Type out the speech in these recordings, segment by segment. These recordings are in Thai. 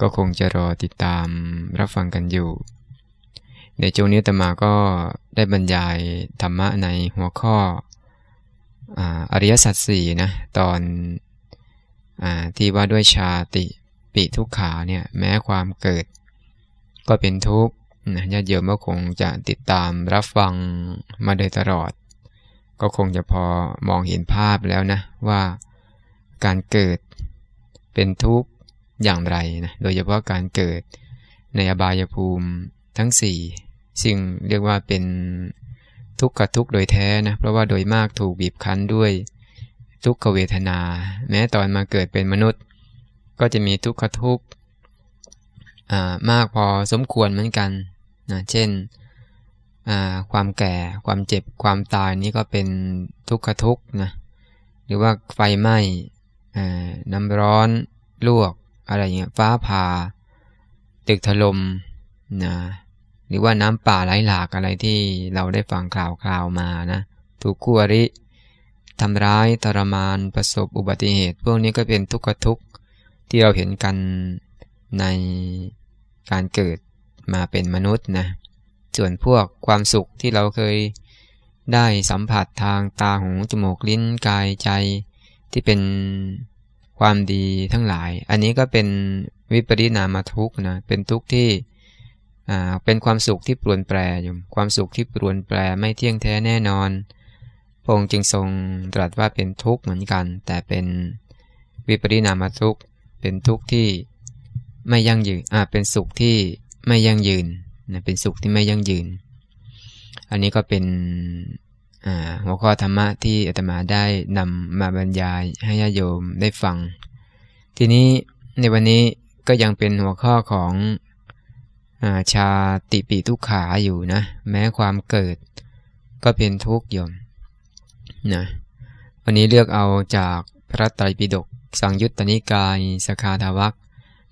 ก็คงจะรอติดตามรับฟังกันอยู่ ในช่วงนี้ตมาก็ได้บรรยายธรรมะในหัวข้ออริยสัจสี่นะตอนอที่ว่าด้วยชาติปิทุกขาเนี่ยแม้ความเกิด ก็เป็นทุกข์ญาติโยมก็คงจะติดตามรับฟังมาโดยตลอด ก็คงจะพอมองเห็นภาพแล้วนะว่าการเกิดเป็นทุกข์ อย่างไรนะโดยเฉพาะการเกิดในอบายภูมิทั้ง4ซึ่งเรียกว่าเป็นทุกขทุกโดยแท้นะเพราะว่าโดยมากถูกบีบคั้นด้วยทุกขเวทนา แม้ตอนมาเกิดเป็นมนุษย์ ก็จะมีทุกขทุกมากพอสมควรเหมือนกันนะเช่นความแก่ความเจ็บความตายนี่ก็เป็นทุกขทุกนะหรือว่าไฟไหม้น้ำร้อนลวก อะไรเงี้ยฟ้าผ่า ตึกถล่มนะหรือว่าน้ำป่าไหลหลากอะไรที่เราได้ฟังข่าวคราวมานะถูกคู่อริทำร้ายทรมานประสบอุบัติเหตุ พวกนี้ก็เป็นทุกข์ทุกข์ที่เราเห็นกันในการเกิดมาเป็นมนุษย์นะส่วนพวกความสุขที่เราเคยได้สัมผัสทางตาหูจมูกลิ้นกายใจที่เป็น ความดีทั้งหลาย อันนี้ก็เป็นวิปริณามทุกนะ เป็นทุกข์ที่เป็นความสุขที่ปรวนแปรอยู่ความสุขที่ปรวนแปรไม่เที่ยงแท้แน่นอน พระองค์จึงทรงตรัสว่าเป็นทุกข์เหมือนกัน แต่เป็นวิปริณามทุกข์เป็นทุกข์ที่ไม่ยั่งยืนอ่าเป็นสุขที่ไม่ยั่งยืนนะเป็นสุขที่ไม่ยั่งยืน อันนี้ก็เป็น หัวข้อธรรมะที่อาตมาได้นำมาบรรยายให้ญาโยมได้ฟัง ทีนี้ในวันนี้ก็ยังเป็นหัวข้อของอาชาติปีทุกขาอยู่นะ แม้ความเกิดก็เป็นทุกข์ยมนะวันนี้เลือกเอาจากพระไตรปิฎกสังยุตตนิกายสคาทาวัก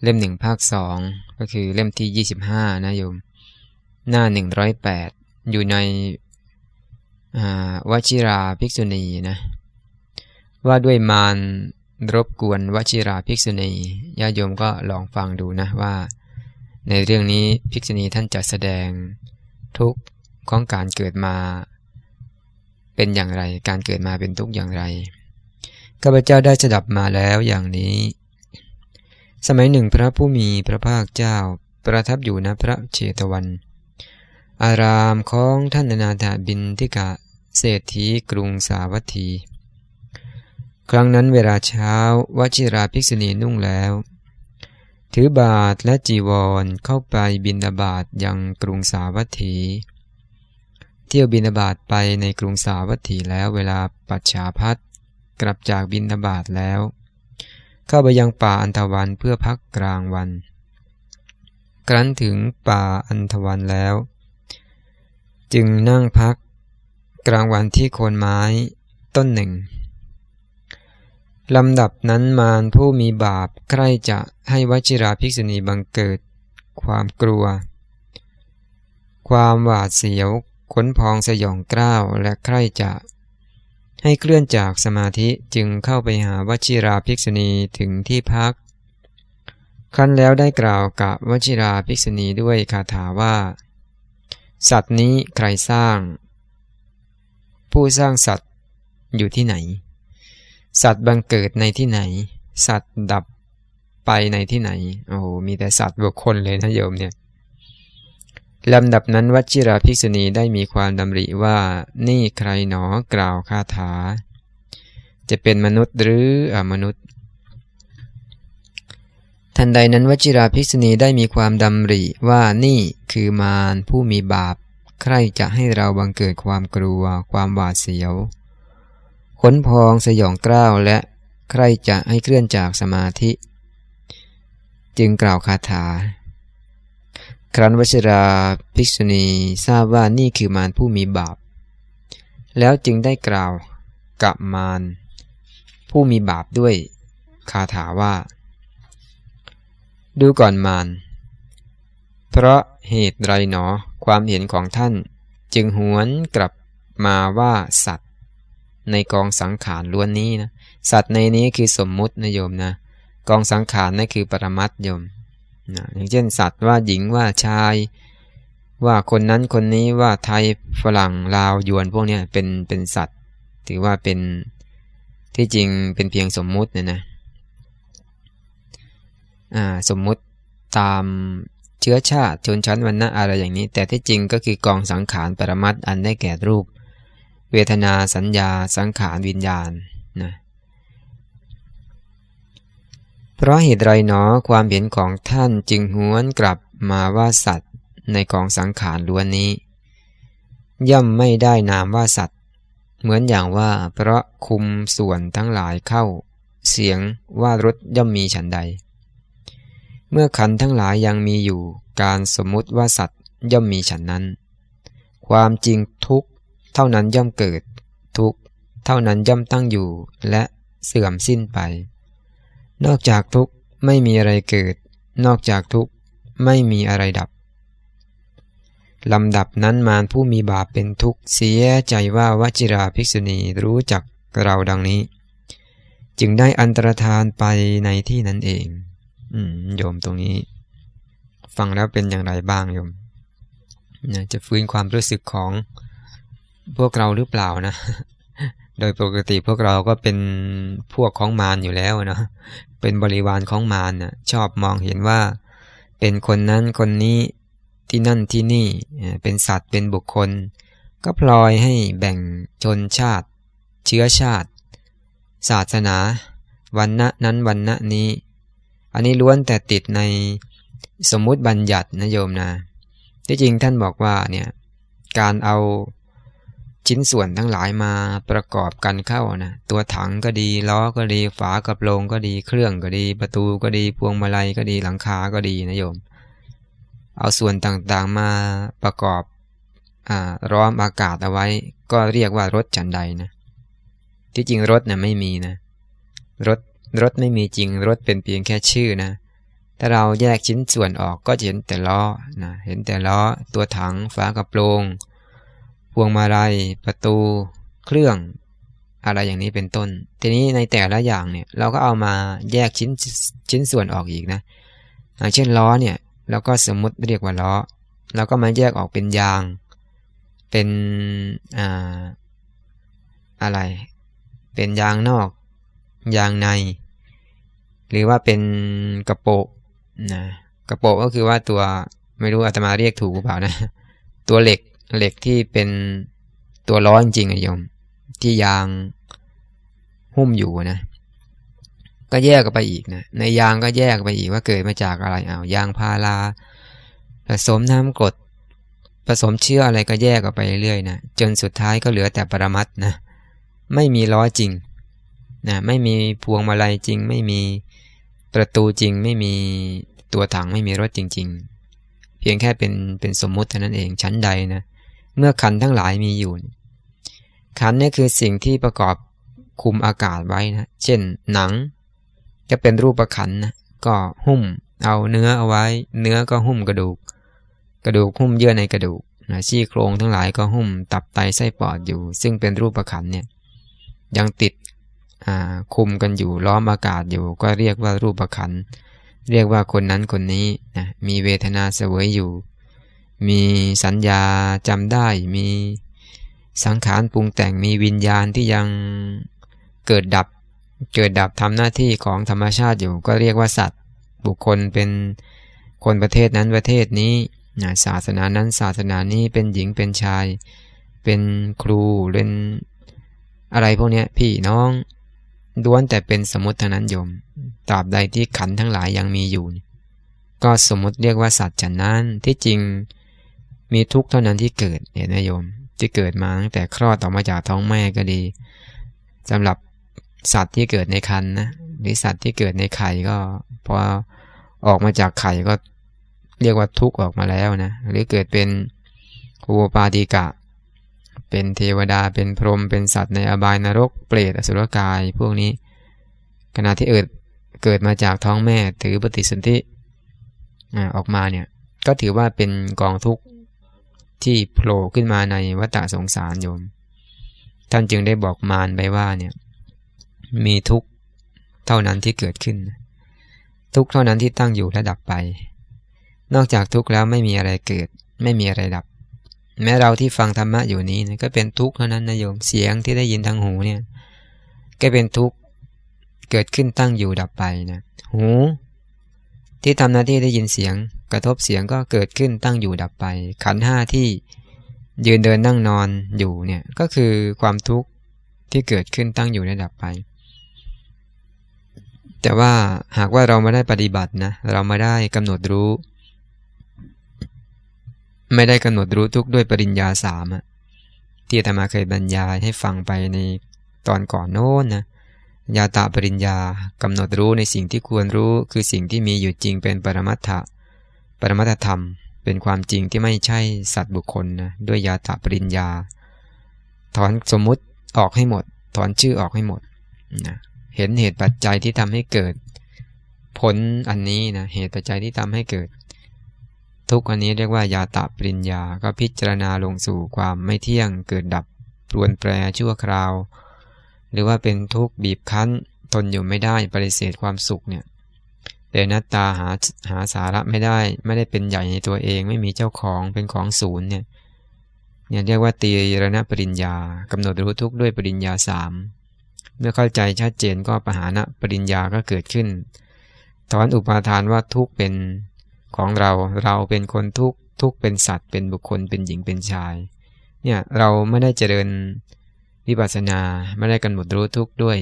เล่มหนึ่งภาคสองก็คือเล่มที่ 25 นะโยม หน้า 108 อยู่ใน วชิราภิกษุณีนะว่าด้วยมารรบกวนวชิราภิกษุณีญาโยมก็ลองฟังดูนะว่า ในเรื่องนี้ภิกษุณีท่านจะแสดง ทุกข์ของการเกิดมา เป็นอย่างไร การเกิดมาเป็นทุกข์อย่างไรข้าพเจ้าได้สดับมาแล้วอย่างนี้ สมัยหนึ่งพระผู้มีพระภาคเจ้าประทับอยู่ณพระเชตวัน อารามของท่านนาถาบินทิกะเศรษฐีกรุงสาวัตถี ครั้งนั้นเวลาเช้าวชิราภิกษุณีนุ่งแล้ว ถือบาทและจีวรเข้าไปบินาบาตยังกรุงสาวัตถี เที่ยวบินาบาตไปในกรุงสาวัตถีแล้วเวลาปัจฉาพัดกลับจากบินาบาตแล้ว เข้าไปยังป่าอันธวันเพื่อพักกลางวัน ครั้นถึงป่าอันธวันแล้ว จึงนั่งพัก กลางวันที่โคนไม้ต้นหนึ่งลำดับนั้นมารผู้มีบาปใครจะให้วชิราภิกษุณีบังเกิด ความกลัว ความหวาดเสียวขนพองสยองกล้าวและใครจะ ให้เคลื่อนจากสมาธิจึงเข้าไปหาวชิราภิกษุณีถึงที่พักขั้นแล้วได้กล่าวกับวชิราภิกษุณีด้วยคาถาว่า สัตว์นี้ใครสร้าง ผู้สร้างสัตว์อยู่ที่ไหน สัตว์บังเกิดในที่ไหน สัตว์ดับไปในที่ไหน โอ้มีแต่สัตว์บุคคลเลยนะโยมเนี่ยลำดับนั้นวัชิราภิกษุณีได้มีความดำริว่านี่ใครหนอกล่าวคาถา จะเป็นมนุษย์หรืออมนุษย์ ทันใดนั้นวชิราภิกษุณีได้มีความดำริว่านี่คือมารผู้มีบาป ใครจะให้เราบังเกิดความกลัว ความหวาดเสียว ขนพองสยองกล้าวและใครจะให้เคลื่อนจากสมาธิ จึงกล่าวคาถา ครั้นวชิราภิกษุณีทราบว่านี่คือมารผู้มีบาป แล้วจึงได้กล่าวกับมารผู้มีบาปด้วยคาถาว่า ดูก่อนมาร เพราะเหตุไรหนอความเห็นของท่านจึงหวนกลับมาว่าสัตว์ ในกองสังขารล้วนนี้นะสัตว์ในนี้คือสมมุตินะโยมนะ กองสังขารนั่นคือปรมัตโยมนะอย่างเช่นสัตว์ว่าหญิงว่าชาย ว่าคนนั้นคนนี้ว่าไทยฝรั่งลาวยวนพวกนี้เป็นเป็นสัตว์ ถือว่าเป็นที่จริงเป็นเพียงสมมุตินะนะ สมมุติตามเชื้อชาติชนชั้นวรรณะอะไรอย่างนี้ แต่ที่จริงก็คือกองสังขารปรมัตอันได้แก่รูป เวทนาสัญญาสังขารวิญญาณนะเพราะเหตุไรหนอความเห็นของท่านจึงหวนกลับมาว่าสัตว์ในกองสังขารล้วนนี้ ย่อมไม่ได้นามว่าสัตว์ เหมือนอย่างว่าเพราะคุมส่วนทั้งหลายเข้า เสียงว่ารถย่อมมีฉันใด เมื่อขันทั้งหลายยังมีอยู่ การสมมุติว่าสัตว์ย่อมมีฉันนั้น ความจริงทุกเท่านั้นย่อมเกิด ทุกเท่านั้นย่อมตั้งอยู่ และเสื่อมสิ้นไป นอกจากทุกไม่มีอะไรเกิด นอกจากทุกไม่มีอะไรดับลำดับนั้นมารผู้มีบาปเป็นทุกข์เสียใจว่าวชิราภิกษุณีรู้จักเราดังนี้ จึงได้อันตรธานไปในที่นั้นเอง อืมโยมตรงนี้ ฟังแล้วเป็นอย่างไรบ้างโยมนะจะฟื้นความรู้สึกของพวกเราหรือเปล่านะ โดยปกติพวกเราก็เป็นพวกของมารอยู่แล้วเนาะเป็นบริวารของมารน่ะชอบมองเห็นว่า เป็นคนนั้นคนนี้ที่นั่นที่นี่เป็นสัตว์เป็นบุคคล ก็พลอยให้แบ่งชนชาติ เชื้อชาติ ศาสนาวันณะนั้นวันณะนี้ อันนี้ล้วนแต่ติดในสมมุติบัญญัตินะโยมนะ ที่จริงท่านบอกว่าเนี่ยการเอาชิ้นส่วนทั้งหลายมาประกอบกันเข้านะตัวถังก็ดีล้อก็ดีฝากระโปรงก็ดีเครื่องก็ดี ประตูก็ดีพวงมาลัยก็ดีหลังคาก็ดีนะโยม เอาส่วนต่างๆมาประกอบอร้อมอากาศเอาไว้ ก็เรียกว่ารถจันใดนะที่จริงรถนะ่ะไม่มีนะรถ รถไม่มีจริงรถเป็นเพียงแค่ชื่อนะ ถ้าเราแยกชิ้นส่วนออกก็จะเห็นแต่ล้อนะเห็นแต่ล้อ ตัวถังฝากระโปรงพวงมาลัยประตู เครื่อง อะไรอย่างนี้เป็นต้น ทีนี้ในแต่ละอย่างเนี่ยเราก็เอามาแยกชิ้นชิ้นส่วนออกอีกนะอย่างเช่นล้อเนี่ยเราก็สมมติเรียกว่าล้อเราก็มาแยกออกเป็นยาง เป็นอ่าอะไร เป็นยางนอก ยางใน หรือว่าเป็นกระโปงนะกระโปงก็คือว่าตัวไม่รู้อาตมาเรียกถูกหรือเปล่านะ ตัวเหล็กเหล็กที่เป็นตัวล้อจริงๆอะโยม ที่ยางหุ้มอยู่นะ ก็แยกกันไปอีกนะในยางก็แยกไปอีกว่าเกิดมาจากอะไรเอายางพาราผสมน้ำกรดผสมเชื้ออะไรก็แยกกันไปเรื่อยๆนะจนสุดท้ายก็เหลือแต่ปรมัตนะไม่มีล้อจริง นะไม่มีพวงมาลัยจริง ไม่มีประตูจริง ไม่มีตัวถังไม่มีรถจริง ๆ เพียงแค่เป็นเป็นสมมุติเท่านั้นเองชั้นใดนะเมื่อขันทั้งหลายมีอยู่ ขันนี่คือสิ่งที่ประกอบคุมอากาศไว้นะเช่นหนัง จะเป็นรูปขันนะก็หุ้มเอาเนื้อเอาไว้ เนื้อก็หุ้มกระดูก กระดูกหุ้มเยื่อในกระดูกนะชี้โครงทั้งหลายก็หุ้มตับไตไส้ปอดอยู่ ซึ่งเป็นรูปขันเนี่ยยังติด คุมกันอยู่ล้อมอากาศอยู่ ก็เรียกว่ารูปขัน เรียกว่าคนนั้นคนนี้นะมีเวทนาเสวยอยู่ มีสัญญาจำได้ มีสังขารปรุงแต่ง มีวิญญาณที่ยังเกิดดับ เกิดดับทำหน้าที่ของธรรมชาติอยู่ ก็เรียกว่าสัตว์ บุคคลเป็นคนประเทศนั้นประเทศนี้ศาสนานั้นศาสนานี้เป็นหญิงเป็นชาย เป็นครูเป็นอะไรพวกนี้พี่น้อง ล้วนแต่เป็นสมมติเท่านั้นโยมตราบใดที่ขันทั้งหลายยังมีอยู่ ก็สมมติเรียกว่าสัตว์จันนั้นที่จริงมีทุกเท่านั้นที่เกิดเห็นไหมโยม ที่เกิดมาตั้งแต่คลอดออกมาจากท้องแม่ก็ดีสำหรับสัตว์ที่เกิดในคันนะหรือสัตว์ที่เกิดในไข่ก็พอออกมาจากไข่ก็เรียกว่าทุกข์ออกมาแล้วนะหรือเกิดเป็นโอปาติกะ เป็นเทวดาเป็นพรหมเป็นสัตว์ในอบายนรก เปรตอสุรกาย พวกนี้ ขณะที่เอิดเกิดมาจากท้องแม่ถือปฏิสนธิออกมาเนี่ยก็ถือว่าเป็นกองทุกข์ที่โผล่ขึ้นมาในวัฏสงสารโยม ท่านจึงได้บอกมารไปว่าเนี่ยมีทุกข์เท่านั้นที่เกิดขึ้น ทุกข์เท่านั้นที่ตั้งอยู่และดับไป นอกจากทุกข์แล้วไม่มีอะไรเกิด ไม่มีอะไรดับ แม้เราที่ฟังธรรมะอยู่นี้นะก็เป็นทุกข์เท่านั้นนะโยมเสียงที่ได้ยินทางหูเนี่ยก็เป็นทุกข์เกิดขึ้นตั้งอยู่ดับไปนะหู ที่ทำหน้าที่ได้ยินเสียง กระทบเสียงก็เกิดขึ้นตั้งอยู่ดับไป ขันห้าที่ยืนเดินนั่งนอนอยู่เนี่ยก็คือความทุกข์ที่เกิดขึ้นตั้งอยู่และดับไป แต่ว่าหากว่าเราไม่ได้ปฏิบัตินะเราไม่ได้กำหนดรู้ ไม่ได้กำหนดรู้ทุกด้วยปริญญาสามที่ธรรมาเคยบรรยายให้ฟังไปในตอนก่อนโน้นนะยาตาปริญญากำหนดรู้ในสิ่งที่ควรรู้คือสิ่งที่มีอยู่จริงเป็นปรมัตถะปรมัตถธรรม เป็นความจริงที่ไม่ใช่สัตว์บุคคลนะด้วยยาตาปริญญา ถอนสมมุติออกให้หมด ถอนชื่อออกให้หมดนะเห็นเหตุปัจจัยที่ทำให้เกิด ผลอันนี้นะเหตุปัจจัยที่ทำให้เกิด ทุกอันนี้เรียกว่ายาตาปริญญา ก็พิจารณาลงสู่ความไม่เที่ยงเกิดดับปรวนแปรชั่วคราว หรือว่าเป็นทุกข์บีบคั้นทนอยู่ไม่ได้ปฏิเสธความสุขเนี่ยเป็นนัตตาหาหาสาระไม่ได้ ไม่ได้เป็นใหญ่ในตัวเองไม่มีเจ้าของเป็นของศูนย์เนี่ยเนี่ยเรียกว่าตีรณปริญญากำหนดรู้ทุกข์ด้วยปริญญาสามเมื่อเข้าใจชัดเจนก็ปหานะปริญญาก็เกิดขึ้น ถอนอุปาทานว่าทุกข์เป็น ของเราเราเป็นคนทุกข์ทุกข์เป็นสัตว์ เป็นบุคคลเป็นหญิงเป็นชาย เนี่ยเราไม่ได้เจริญวิปัสสนาไม่ได้กำหนดรู้ทุกข์ด้วย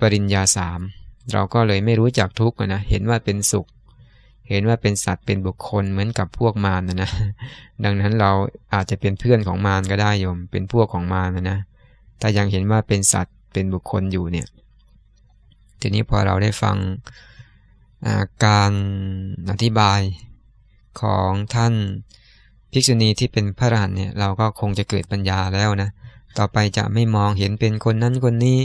ปริญญาสามเราก็เลยไม่รู้จักทุกข์นะเห็นว่าเป็นสุข เห็นว่าเป็นสัตว์เป็นบุคคลเหมือนกับพวกมารนะนะ ดังนั้นเราอาจจะเป็นเพื่อนของมารก็ได้โยม เป็นพวกของมารนะนะแต่ยังเห็นว่าเป็นสัตว์เป็นบุคคลอยู่เนี่ย ทีนี้พอเราได้ฟัง การอธิบายของท่านภิกษุณีที่เป็นพระรหันเนี่ยเราก็คงจะเกิดปัญญาแล้วนะ ต่อไปจะไม่มองเห็นเป็นคนนั้นคนนี้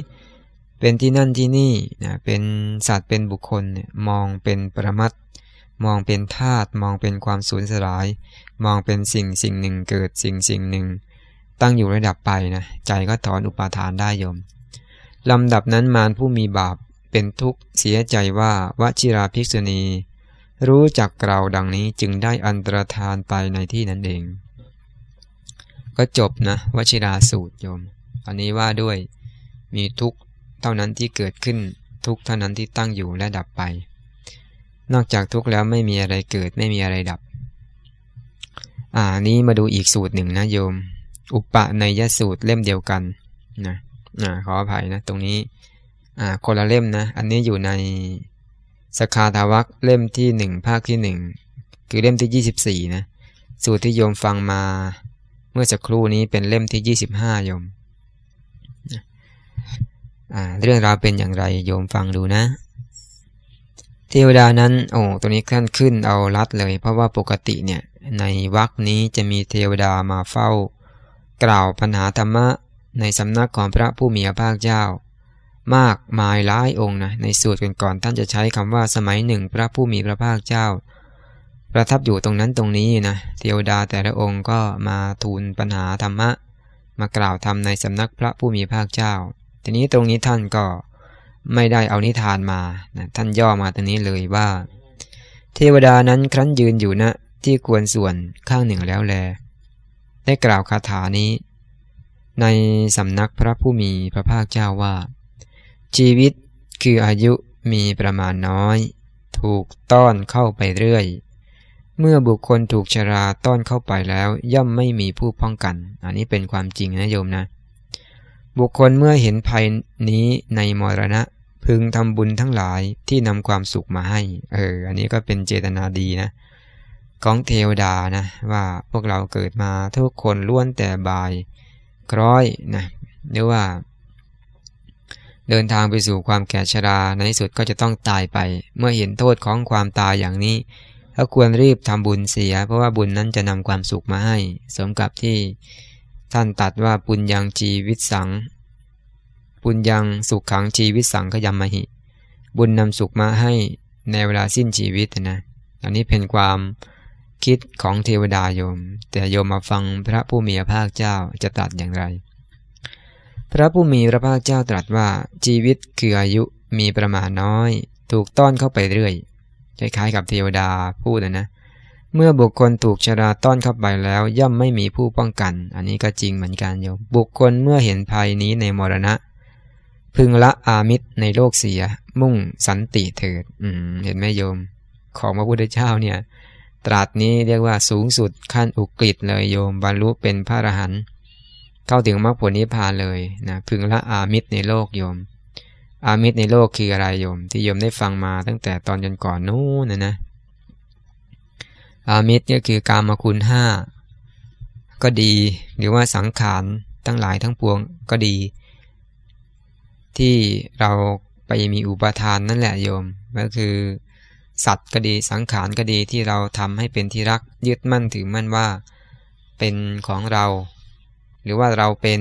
เป็นที่นั่นที่นี่นะเป็นสัตว์เป็นบุคคลเนี่ยมองเป็นประมัตมองเป็นธาตุมองเป็นความสูญสลาย มองเป็นสิ่งสิ่งหนึ่งเกิดสิ่งสิ่งหนึ่ง ตั้งอยู่ระดับไปนะใจก็ถอนอุปาทานได้ยมลำดับนั้นมารผู้มีบาป เป็นทุกข์เสียใจว่าวชิราภิกษุณี รู้จักเราดังนี้จึงได้อันตรธานไปในที่นั้นเอง ก็จบนะวชิราสูตรโยม อันนี้ว่าด้วยมีทุกเท่านั้นที่เกิดขึ้นทุกเท่านั้นที่ตั้งอยู่และดับไป นอกจากทุกแล้วไม่มีอะไรเกิดไม่มีอะไรดับ อ่านี้มาดูอีกสูตรหนึ่งนะโยม อุปะในยสูตรเล่มเดียวกันนะอ่าขออภัยนะ ตรงนี้ อ่าคนละเล่มนะ อันนี้อยู่ในสคาทาวักเล่มที่1ภาคที่1คือเล่มที่24นะสูตรที่โยมฟังมา เมื่อสักครู่นี้เป็นเล่มที่25โยมเรื่องราวเป็นอย่างไรโยมฟังดูนะ เทวดานั้นโอ้ตัวนี้ขั้นขึ้นเอารัดเลย เพราะว่าปกติเนี่ยในวรคนี้จะมีเทวดามาเฝ้า กล่าวปัญหาธรรมะในสำนักของพระผู้มีพระภาคเจ้า มากมายหลายองค์นะในสูตรก่อนๆท่านจะใช้คำว่าสมัยหนึ่งพระผู้มีพระภาคเจ้า ประทับอยู่ตรงนั้นตรงนี้นะเทวดาแต่ละองค์ก็มาทูลปัญหาธรรมะ มากล่าวธรรมในสำนักพระผู้มีพระภาคเจ้า ทีนี้ตรงนี้ท่านก็ไม่ได้เอานิทานมานะท่านย่อมาตรงนี้เลยว่า เทวดานั้นครั้นยืนอยู่นะที่ควรส่วนข้างหนึ่งแล้วแล ได้กล่าวคาถานี้ ในสำนักพระผู้มีพระภาคเจ้าว่า ชีวิตคืออายุมีประมาณน้อย ถูกต้อนเข้าไปเรื่อย เมื่อบุคคลถูกชราต้อนเข้าไปแล้ว ย่อมไม่มีผู้ป้องกัน อันนี้เป็นความจริงนะโยมนะ บุคคลเมื่อเห็นภัยนี้ในมรณะ พึงทำบุญทั้งหลายที่นำความสุขมาให้ เออ อันนี้ก็เป็นเจตนาดีนะ ของเทวดานะ ว่าพวกเราเกิดมาทุกคนล้วนแต่บาย คร้อยนะหรือว่า เดินทางไปสู่ความแก่ชราในที่สุดก็จะต้องตายไป เมื่อเห็นโทษของความตายอย่างนี้ก็ควรรีบทำบุญเสีย เพราะว่าบุญนั้นจะนำความสุขมาให้ สมกับที่ท่านตัดว่าปุญญังชีวิตสัง ปุญญังสุขขังชีวิตสังขยามหิ บุญนำสุขมาให้ในเวลาสิ้นชีวิตนะอันนี้เป็นความคิดของเทวดาโยม แต่โยมมาฟังพระผู้มีพระภาคเจ้าจะตรัสอย่างไร พระผู้มีพระภาคเจ้าตรัสว่าชีวิตคืออายุมีประมาณน้อย ถูกต้อนเข้าไปเรื่อยคล้ายๆกับเทวดาพูดนะนะเมื่อบุคคลถูกชราต้อนเข้าไปแล้ว ย่อมไม่มีผู้ป้องกัน อันนี้ก็จริงเหมือนกันโยมบุคคลเมื่อเห็นภัยนี้ในมรณะ พึงละอามิตรในโลกเสีย มุ่งสันติเถิด อืมเห็นไหมโยม ของพระพุทธเจ้าเนี่ย ตรัสนี้เรียกว่าสูงสุดขั้นอุกฤษเลยโยมบรรลุเป็นพระอรหันต์ เข้าถึงมรรคผลนิพพานเลยนะพึงละอามิตรในโลกโยม อามิตรในโลกคืออะไรโยม ที่โยมได้ฟังมาตั้งแต่ตอนจนก่อนนู้นนะนะอามิตรก็คือการมาคุณห้าก็ดีหรือว่าสังขารทั้งหลายทั้งปวงก็ดี ที่เราไปมีอุปทานนั่นแหละโยมก็คือ สัตว์ก็ดีสังขารก็ดีที่เราทำให้เป็นที่รักยึดมั่นถือมั่นว่า เป็นของเรา หรือว่าเราเป็น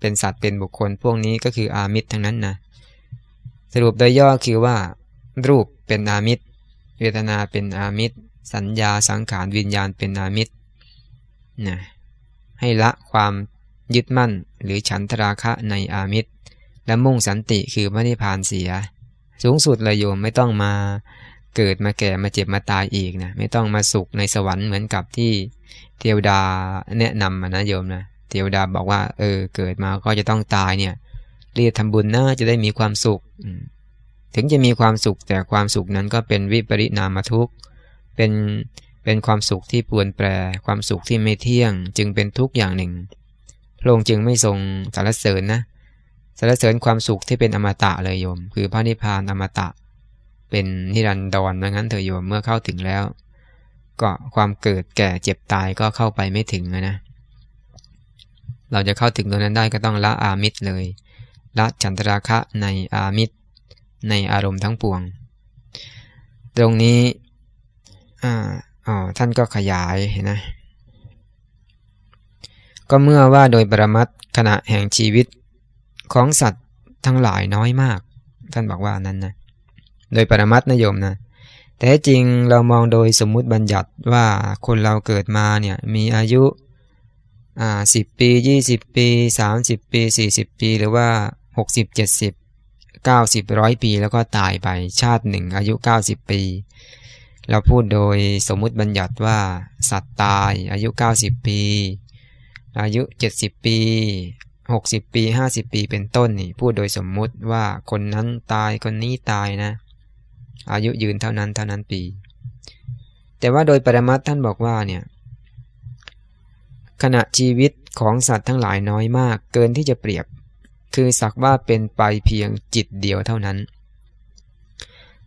เป็นสัตว์เป็นบุคคลพวกนี้ก็คืออามิตรทั้งนั้นนะสรุปโดยย่อคือว่า รูปเป็นอามิตร เวทนาเป็นอามิตร สัญญาสังขารวิญญาณเป็นอามิตรนะให้ละความยึดมั่นหรือฉันทราคะในอามิตร และมุ่งสันติคือพระนิพพานเสีย สูงสุดเลยโยมไม่ต้องมาเกิดมาแก่มาเจ็บมาตายอีกนะไม่ต้องมาสุขในสวรรค์เหมือนกับที่เทวดาแนะนำนะโยมนะ ทวดาบอกว่า เออ เกิดมาก็จะต้องตายเนี่ยรีบทำบุญนะจะได้มีความสุข ถึงจะมีความสุขแต่ความสุขนั้นก็เป็นวิปริณามทุกข์ เป็นเป็นความสุขที่ปวนแปร ความสุขที่ไม่เที่ยง จึงเป็นทุกข์อย่างหนึ่งพระองค์จึงไม่ทรงสรรเสริญนะสรรเสริญความสุขที่เป็นอมตะเลยโยม คือพระนิพพานอมตะ เป็นนิรันดรดังนั้นเถอะโยมเมื่อเข้าถึงแล้ว ก็ความเกิดแก่เจ็บตายก็เข้าไปไม่ถึงนะ เราจะเข้าถึงตรงนั้นได้ก็ต้องละอามิตรเลย ละฉันทราคะในอามิตรในอารมณ์ทั้งปวง ตรงนี้อ๋อท่านก็ขยายนะก็เมื่อว่าโดยปรมัตขณะแห่งชีวิตของสัตว์ทั้งหลายน้อยมาก ท่านบอกว่านั้นนะโดยปรมัตนโยมนะแต่จริงเรามองโดยสมมุติบัญญัติว่าคนเราเกิดมาเนี่ยมีอายุ อ่าสิบปี20ปี30ปี40ปี หรือว่าหกสิบเจ็ดสิบเก้าสิบร้อยปีแล้วก็ตายไปชาติหนึ่งอายุเก้าสิบปี เราพูดโดยสมมุติบัญญัติว่า สัตว์ตายอายุ90ปี อายุ70ปี60ปี50ปีเป็นต้นนี่พูดโดยสมมุติว่าคนนั้นตายคนนี้ตายนะ อายุยืนเท่านั้นเท่านั้นปี แต่ว่าโดยปรมัตท่านบอกว่าเนี่ย ขณะชีวิตของสัตว์ทั้งหลายน้อยมากเกินที่จะเปรียบ คือสักว่าเป็นไปเพียงจิตเดียวเท่านั้น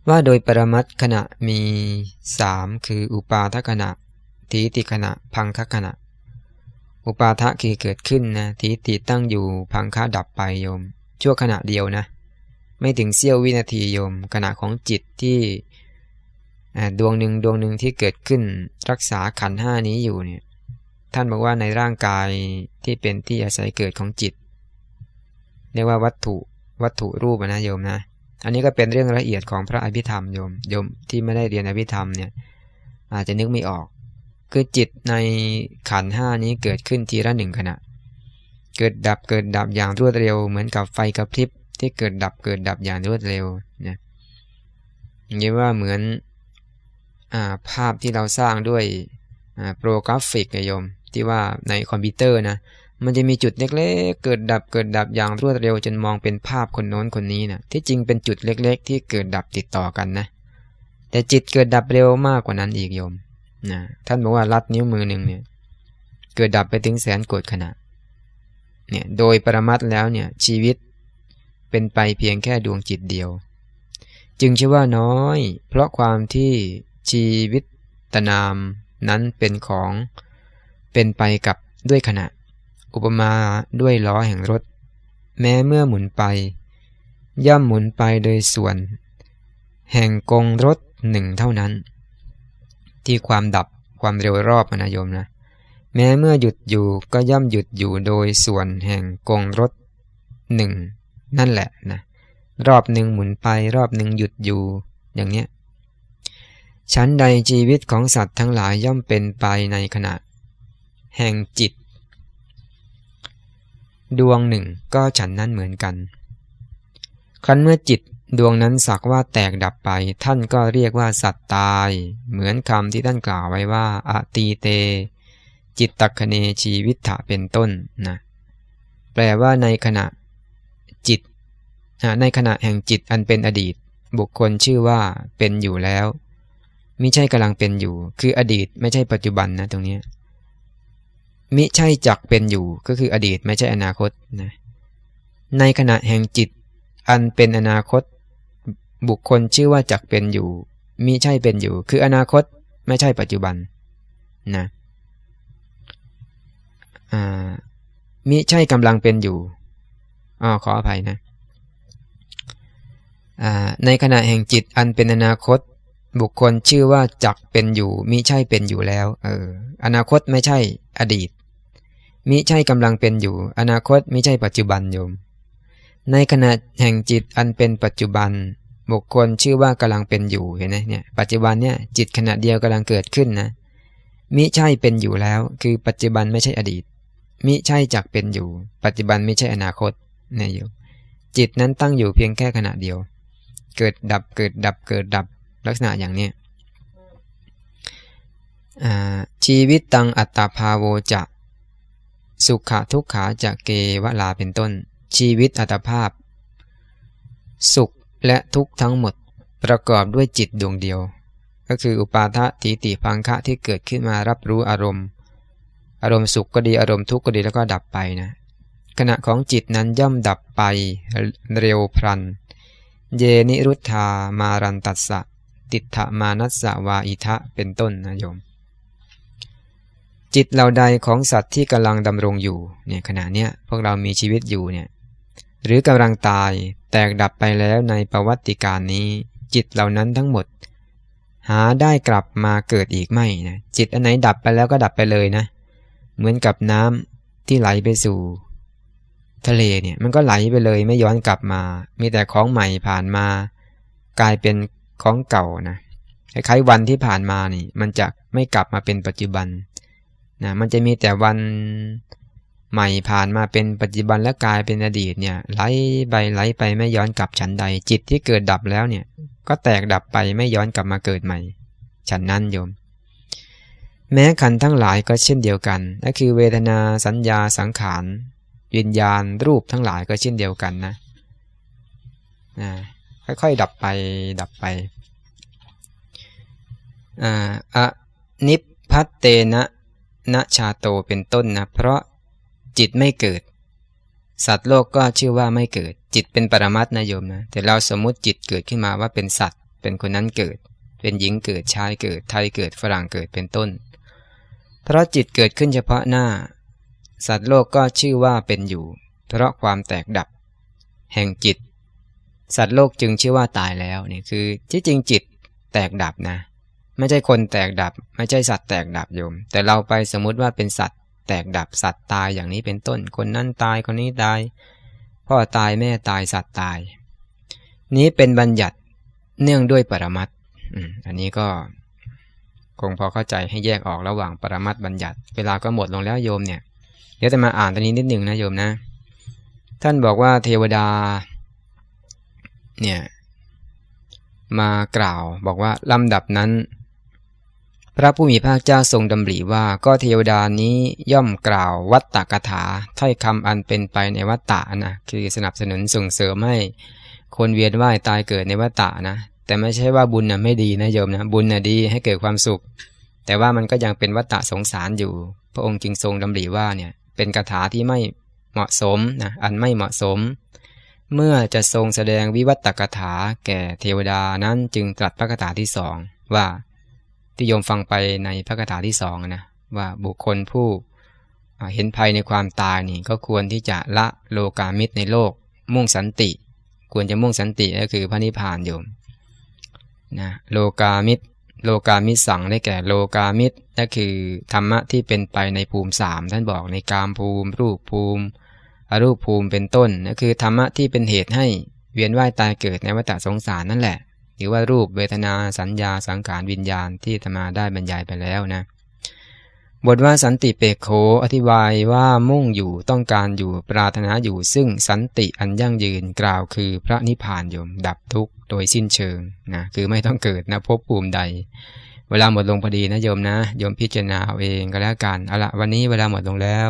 ว่าโดยปรมัตขณะมีสามคืออุปาทขณะทีติขณะ พังคขณะ อุปาทะคือเกิดขึ้นนะทีติตั้งอยู่พังคดับไปโยม ชั่วขณะเดียวนะ ไม่ถึงเสี้ยววินาทีโยม ขณะของจิตที่ดวงหนึ่งดวงหนึ่งที่เกิดขึ้นรักษาขันห้านี้อยู่เนี่ย ท่านบอกว่าในร่างกายที่เป็นที่อาศัยเกิดของจิต เรียกว่าวัตถุวัตถุรูปนะโยมนะ อันนี้ก็เป็นเรื่องละเอียดของพระอภิธรรมโยมโยมที่ไม่ได้เรียนอภิธรรมเนี่ยอาจจะนึกไม่ออก คือจิตในขันห้านี้เกิดขึ้นทีละหนึ่งขณะ เกิดดับเกิดดับอย่างรวดเร็ว เหมือนกับไฟกระพริบที่เกิดดับเกิดดับอย่างรวดเร็วนะอย่างนี้ว่าเหมือนอภาพที่เราสร้างด้วยโปรกราฟิกโยม ที่ว่าในคอมพิวเตอร์นะ มันจะมีจุดเล็กๆ เกิดดับเกิดดับอย่างรวดเร็วจนมองเป็นภาพคนโน้นคนนี้นะที่จริงเป็นจุดเล็ก ๆ ที่เกิดดับติดต่อกันนะ แต่จิตเกิดดับเร็วมากกว่านั้นอีกโยมนะท่านบอกว่าลัดนิ้วมือหนึ่งเนี่ยเกิดดับไปถึงแสนโกดขณะเนี่ยโดยปรมัตแล้วเนี่ยชีวิตเป็นไปเพียงแค่ดวงจิตเดียว จึงชื่อว่าน้อย เพราะความที่ชีวิตตนามนั้นเป็นของ เป็นไปกับด้วยขณะ อุปมาด้วยล้อแห่งรถ แม้เมื่อหมุนไป ย่อมหมุนไปโดยส่วน แห่งกงรถหนึ่งเท่านั้น ที่ความดับความเร็วรอบนะโยมนะ แม้เมื่อหยุดอยู่ก็ย่อมหยุดอยู่โดยส่วนแห่งกงรถหนึ่งนั่นแหละนะรอบหนึ่งหมุนไปรอบหนึ่งหยุดอยู่อย่างเนี้ยชั้นใดชีวิตของสัตว์ทั้งหลายย่อมเป็นไปในขณะ แห่งจิต ดวงหนึ่งก็ฉันนั้นเหมือนกัน ครั้นเมื่อจิตดวงนั้นสักว่าแตกดับไป ท่านก็เรียกว่าสัตว์ตาย เหมือนคำที่ท่านกล่าวไว้ว่าอตีเต จิตตคเนชีวิตถะเป็นต้นนะแปลว่าในขณะจิตในขณะแห่งจิตอันเป็นอดีต บุคคลชื่อว่าเป็นอยู่แล้วมิใช่กำลังเป็นอยู่ คืออดีตไม่ใช่ปัจจุบันนะตรงนี้ มิใช่จักเป็นอยู่ก็คืออดีตไม่ใช่อนาคตนะในขณะแห่งจิต อันเป็นอนาคต บุคคลชื่อว่าจักเป็นอยู่มิใช่เป็นอยู่ คืออนาคตไม่ใช่ปัจจุบันนะมิใช่กำลังเป็นอยู่อ๋อขออภัยนะในขณะแห่งจิตอันเป็นอนาคต บุคคลชื่อว่าจักเป็นอยู่มิใช่เป็นอยู่แล้วเอออนาคตไม่ใช่อดีต มิใช่กำลังเป็นอยู่ อนาคตม่ใช่ปัจจุบันโยม ในขณะแห่งจิตอันเป็นปัจจุบัน บุคคลชื่อว่ากำลังเป็นอยู่เห็นไหมเนี่ยปัจจุบันเนี่ยจิตขณะเดียวกำลังเกิดขึ้นนะมิใช่เป็นอยู่แล้ว คือปัจจุบันไม่ใช่อดีต มิใช่จักเป็นอยู่ ปัจจุบันไม่ใช่อนาคตเนี่ยโยมจิตนั้นตั้งอยู่เพียงแค่ขณะเดียว เกิดดับเกิดดับเกิดดับลักษณะอย่างนี้ชีวิตตังอัตตาภาโวจะ สุขะทุกขาจะเกวลาเป็นต้น ชีวิตอัตภาพ สุขและทุกทั้งหมดประกอบด้วยจิตดวงเดียว ก็คืออุปาทะทิติพังคะที่เกิดขึ้นมารับรู้อารมณ์ อารมณ์สุขก็ดีอารมณ์ทุกข์ก็ดีแล้วก็ดับไปนะขณะของจิตนั้นย่อมดับไปเร็วพลัน เยนิรุธามารันตัสสะ ติถะมานัสสะวาอิทะเป็นต้นนะโยม จิตเหล่าใดของสัตว์ที่กำลังดำรงอยู่เนี่ยขณะเนี้ยพวกเรามีชีวิตอยู่เนี่ยหรือกำลังตายแตกดับไปแล้วในประวัติการนี้ จิตเหล่านั้นทั้งหมด หาได้กลับมาเกิดอีกไม่นะจิตอันไหนดับไปแล้วก็ดับไปเลยนะ เหมือนกับน้ำที่ไหลไปสู่ ทะเลเนี่ยมันก็ไหลไปเลยไม่ย้อนกลับมา มีแต่ของใหม่ผ่านมา กลายเป็นของเก่านะคล้ายๆวันที่ผ่านมานี่ มันจะไม่กลับมาเป็นปัจจุบัน นะมันจะมีแต่วันใหม่ผ่านมาเป็นปัจจุบันและกลายเป็นอดีตเนี่ยไหลไปไหลไปไม่ย้อนกลับฉันใด จิตที่เกิดดับแล้วเนี่ย ก็แตกดับไปไม่ย้อนกลับมาเกิดใหม่ ฉันนั้นโยม แม้ขันทั้งหลายก็เช่นเดียวกันนั่นคือเวทนาสัญญาสังขารวิญญาณรูปทั้งหลายก็เช่นเดียวกันนะนะค่อยๆ ดับไปดับไปอ่าอะนิพพัตเตนะ นะชาโตเป็นต้นนะ เพราะจิตไม่เกิด สัตว์โลกก็ชื่อว่าไม่เกิด จิตเป็นปรมัตนะโยมนะ แต่เราสมมุติจิตเกิดขึ้นมาว่าเป็นสัตว์ เป็นคนนั้นเกิด เป็นหญิงเกิดชายเกิด ไทยเกิดฝรั่งเกิดเป็นต้น เพราะจิตเกิดขึ้นเฉพาะหน้า สัตว์โลกก็ชื่อว่าเป็นอยู่ เพราะความแตกดับ แห่งจิต สัตว์โลกจึงชื่อว่าตายแล้วนี่คือที่จริงจิตแตกดับนะ ไม่ใช่คนแตกดับ ไม่ใช่สัตว์แตกดับโยม แต่เราไปสมมุติว่าเป็นสัตว์ แตกดับสัตว์ตายอย่างนี้เป็นต้น คนนั้นตายคนนี้ตาย พ่อตายแม่ตายสัตว์ตาย นี้เป็นบัญญัติเนื่องด้วยปรมัตอันนี้ก็ คงพอเข้าใจให้แยกออกระหว่างปรมัตบัญญัติ เวลาก็หมดลงแล้วโยมเนี่ย เดี๋ยวจะมาอ่านตรงนี้นิดหนึ่งนะโยมนะ ท่านบอกว่าเทวดา เนี่ยมากล่าวบอกว่าลำดับนั้น พระผู้มีพระเจ้าทรงดำริว่าก็เทวดานี้ย่อมกล่าววัตตกถาถ้อยคำอันเป็นไปในวัตตะนะคือสนับสนุนส่งเสริมให้คนเวียนว่ายตายเกิดในวัตตะนะ แต่ไม่ใช่ว่าบุญนะไม่ดีนะโยมนะบุญนะดีให้เกิดความสุข แต่ว่ามันก็ยังเป็นวัตตะสงสารอยู่ พระองค์จึงทรงดำริว่าเนี่ยเป็นคาถาที่ไม่เหมาะสมนะอันไม่เหมาะสม เมื่อจะทรงแสดงวิวัตกถาแก่เทวดานั้นจึงตรัสพระคาถาที่สองว่า ที่โยมฟังไปในพระคาถาที่สองนะว่าบุคคลผู้เห็นภัยในความตายนี่ก็ควรที่จะละโลกามิตรในโลก มุ่งสันติ ควรจะมุ่งสันติก็คือพระนิพพานโยมนะโลกามิตร โลกามิตรสังได้แก่โลกามิตรก็คือธรรมะที่เป็นไปในภูมิสามท่านบอกในกามภูมิ รูปภูมิ อรูปภูมิเป็นต้นก็คือธรรมะที่เป็นเหตุให้เวียนว่ายตายเกิดในวัฏสงสารนั่นแหละ หรือว่ารูปเวทนาสัญญาสังขารวิญญาณที่ธรรมาได้บรรยายไปแล้วนะบทว่าสันติเปกโขอธิบายว่ามุ่งอยู่ต้องการอยู่ปรารถนาอยู่ซึ่งสันติอันยั่งยืนกล่าวคือพระนิพพานโยมดับทุกข์โดยสิ้นเชิงนะคือไม่ต้องเกิดนะภพภูมิใด เวลาหมดลงพอดีนะโยมนะโยมพิจารณาเอาเองก็แล้วกันเอาละวันนี้เวลาหมดลงแล้ว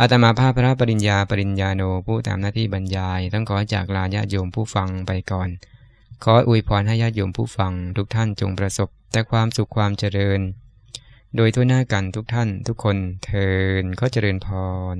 อาตมาภาพพระปริญญาปริญญาโนผู้ตามหน้าที่บรรยาย ต้องขอจากลาญาโยมผู้ฟังไปก่อน ขออวยพรให้ญาติโยมผู้ฟังทุกท่านจงประสบ แต่ความสุขความเจริญ โดยทั่วหน้ากันทุกท่านทุกคนเทินก็เจริญพร